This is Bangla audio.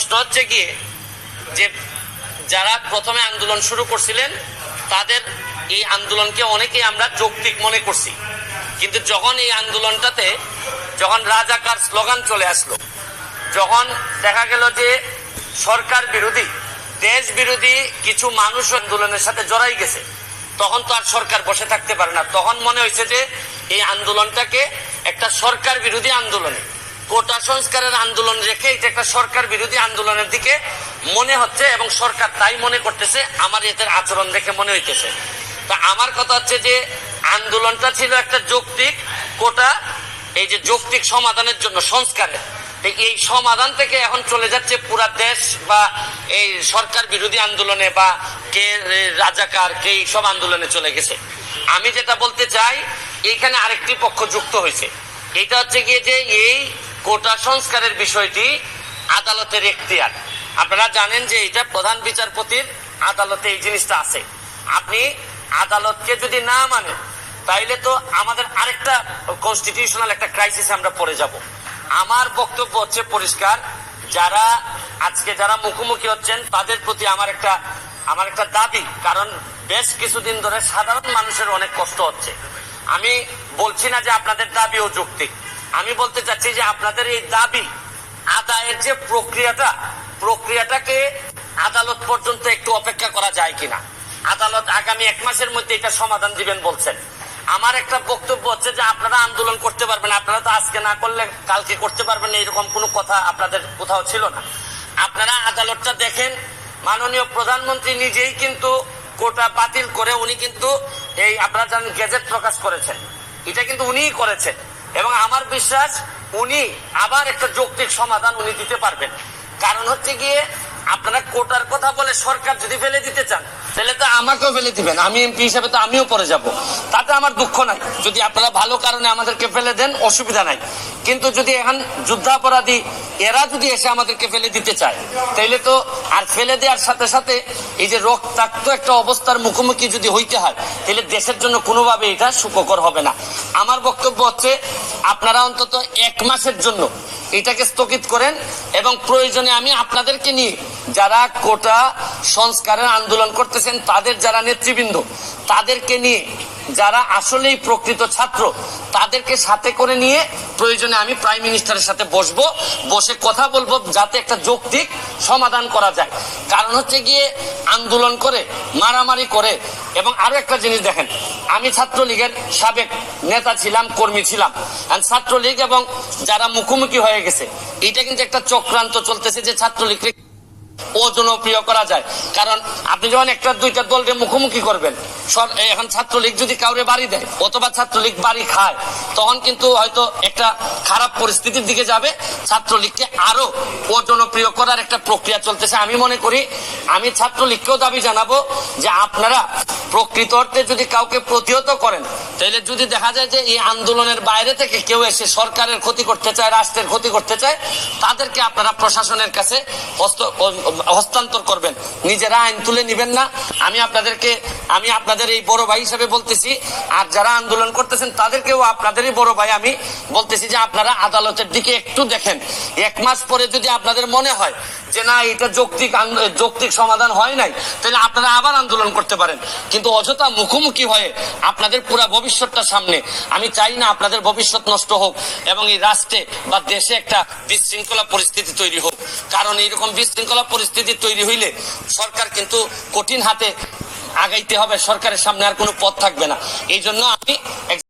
প্রশ্ন হচ্ছে গিয়ে যে যারা প্রথমে আন্দোলন শুরু করছিলেন, তাদের এই আন্দোলনকে অনেকেই আমরা যৌক্তিক মনে করছি। কিন্তু যখন এই আন্দোলনটাতে যখন রাজাকার স্লোগান চলে আসলো, যখন দেখা গেল যে সরকার বিরোধী, দেশ বিরোধী কিছু মানুষ আন্দোলনের সাথে জড়াই গেছে, তখন তো আর সরকার বসে থাকতে পারে না। তখন মনে হয়েছে যে এই আন্দোলনটাকে একটা সরকার বিরোধী আন্দোলনে কোটা সংস্কারের আন্দোলন রেখে এটা একটা সরকার বিরোধী আন্দোলনের দিকে মনে হচ্ছে এবং সরকার তাই মনে করতেছে, আমার এদের আচরণ দেখে মনে হইতেছে। তা আমার কথা হচ্ছে যে আন্দোলনটা ছিল একটা যৌক্তিক কোটা, এই যে যৌক্তিক সমাধানের জন্য সংস্কারের এই সমাধান থেকে এখন চলে যাচ্ছে পুরা দেশ বা এই সরকার বিরোধী আন্দোলনে বা কে রাজাকার, কে সব আন্দোলনে চলে গেছে। আমি যেটা বলতে চাই এইখানে আরেকটি পক্ষ যুক্ত হয়েছে। এটা হচ্ছে গিয়ে যে এই কোটা সংস্কারের বিষয়টি আদালতের এখতিয়ার। আপনারা জানেন যে এটা প্রধান বিচারপতির আদালতে এই জিনিসটা আছে। আপনি আদালতকে যদি না মানেন, তাইলে তো আমাদের আরেকটা কনস্টিটিউশনাল একটা ক্রাইসিস আমরা পড়ে যাব। আমার বক্তব্য হচ্ছে পরিষ্কার, যারা আজকে যারা মুখোমুখি হচ্ছেন, তাদের প্রতি আমার একটা আমার একটা দাবি, কারণ বেশ কিছুদিন ধরে সাধারণ মানুষের অনেক কষ্ট হচ্ছে। আমি বলছি না যে আপনাদের দাবিও যৌক্তিক। আমি বলতে চাচ্ছি যে আপনাদের এই দাবি আদায়ের যে প্রক্রিয়াটা, প্রক্রিয়াটাকে আদালত পর্যন্ত একটু অপেক্ষা করা যায় কিনা? আদালত আগামী এক মাসের মধ্যে এটা সমাধান দিবেন বলছেন। আমার একটা বক্তব্য হচ্ছে যে আপনারা আন্দোলন করতে পারবেন, আপনারা তো আজকে না করলে কালকে করতে পারবেন এরকম কোনো কথা আপনাদের কোথাও ছিল না। আপনারা আদালতটা দেখেন, মাননীয় প্রধানমন্ত্রী নিজেই কিন্তু কোটা বাতিল করে উনি কিন্তু এই, আপনারা জানেন, গেজেট প্রকাশ করেছেন। এটা কিন্তু উনিই করেছেন। এবং আমার বিশ্বাস উনি আবার একটা যৌক্তিক সমাধান উনি দিতে পারবেন। কারণ হচ্ছে গিয়ে আপনারা কোটার কথা বলে সরকার যদি ফেলে দিতে চান, তাহলে তো আমাকেও ফেলে দিবেন। আমি এমপি হিসাবে তো আমিও পরে যাব। তাতে আমার দুঃখ নাই। যদি আপনারা ভালো কারণে আমাদেরকে ফেলে দেন, অসুবিধা নাই। কিন্তু যদি এখন যুদ্ধাপরাধী, এরা যদি এসে আমাদেরকে ফেলে দিতে চায়, তাইলে তো আর ফেলে দেওয়ার সাথে সাথে এই যে রক্তাক্ত একটা অবস্থার মুখোমুখি যদি হইতে হয় তাহলে দেশের জন্য কোনোভাবে এটা সুখকর হবে না। আমার বক্তব্য হচ্ছে, আপনারা অন্তত এক মাসের জন্য এটাকে স্থগিত করেন এবং প্রয়োজনে আমি আপনাদেরকে নিয়ে যারা কোটা সংস্কারের আন্দোলন করতেছেন, তাদের যারা নেতৃবৃন্দ, তাদেরকে নিয়ে যারা আসলেই প্রকৃত ছাত্র, তাদেরকে সাথে করে নিয়ে প্রয়োজনে আমি প্রাইম মিনিস্টারের সাথে বসবো, বসে কথা বলব যাতে একটা যৌক্তিক সমাধান করা যায়। কারণ হচ্ছে গিয়ে আন্দোলন করে, মারামারি করে, এবং আরও একটা জিনিস দেখেন, আমি ছাত্রলীগের সাবেক নেতা ছিলাম, কর্মী ছিলাম। ছাত্রলীগ এবং যারা মুখোমুখি হয়ে গেছে, এটা কিন্তু একটা চক্রান্ত চলতেছে যে ছাত্রলীগ ও জনপ্রিয় করা যায়। কারণ আপনি যখন একটা দুইটা দলকে মুখোমুখি করবেন এখন ছাত্রলীগ যদি কাউরে বাড়ি দেয় অথবা ছাত্রলীগ বাড়ি খায়, তখন কিন্তু হয়তো একটা খারাপ পরিস্থিতির দিকে যাবে। ছাত্রলীগকে আরও ও জনপ্রিয় করার একটা প্রক্রিয়া চলতেছে। আমি মনে করি, আমি ছাত্রলীগকেও দাবি জানাব যে আপনারা প্রকৃত অর্থে যদি কাউকে প্রতিহত করেন তাহলে যদি দেখা যায় যে এই আন্দোলনের বাইরে থেকে কেউ এসে সরকারের ক্ষতি করতে চায়, রাষ্ট্রের ক্ষতি করতে চায়, তাদেরকে আপনারা প্রশাসনের কাছে হস্তান্তর করবেন। নিজেরা আইন তুলে নিবেন না। আমি আপনাদেরকে, আমি আপনাদের এই বড় ভাই হিসেবে বলতেছি, আর যারা আন্দোলন করতেছেন, তাদেরকেও আপনাদেরই বড় ভাই আমি বলতেছি যে আপনারা আদালতের দিকে একটু দেখেন। এক মাস পরে যদি আপনাদের মনে হয় যে না, এটা যৌক্তিক যৌক্তিক সমাধান হয় নাই, তাহলে আপনারা আবার আন্দোলন করতে পারেন। কিন্তু অযথা মুখোমুখি হয়ে আপনাদের পুরো ভবিষ্যৎটা সামনে, আমি চাই না আপনাদের ভবিষ্যৎ নষ্ট হোক এবং এই রাষ্ট্রে বা দেশে একটা বিশৃঙ্খলা পরিস্থিতি তৈরি হোক। কারণ এইরকম বিশৃঙ্খলা পরিস্থিতি তৈরি হইলে সরকার কিন্তু কঠিন হাতে আগাইতে হবে, সরকারের সামনে আর কোনো পথ থাকবে না। এই জন্য আমি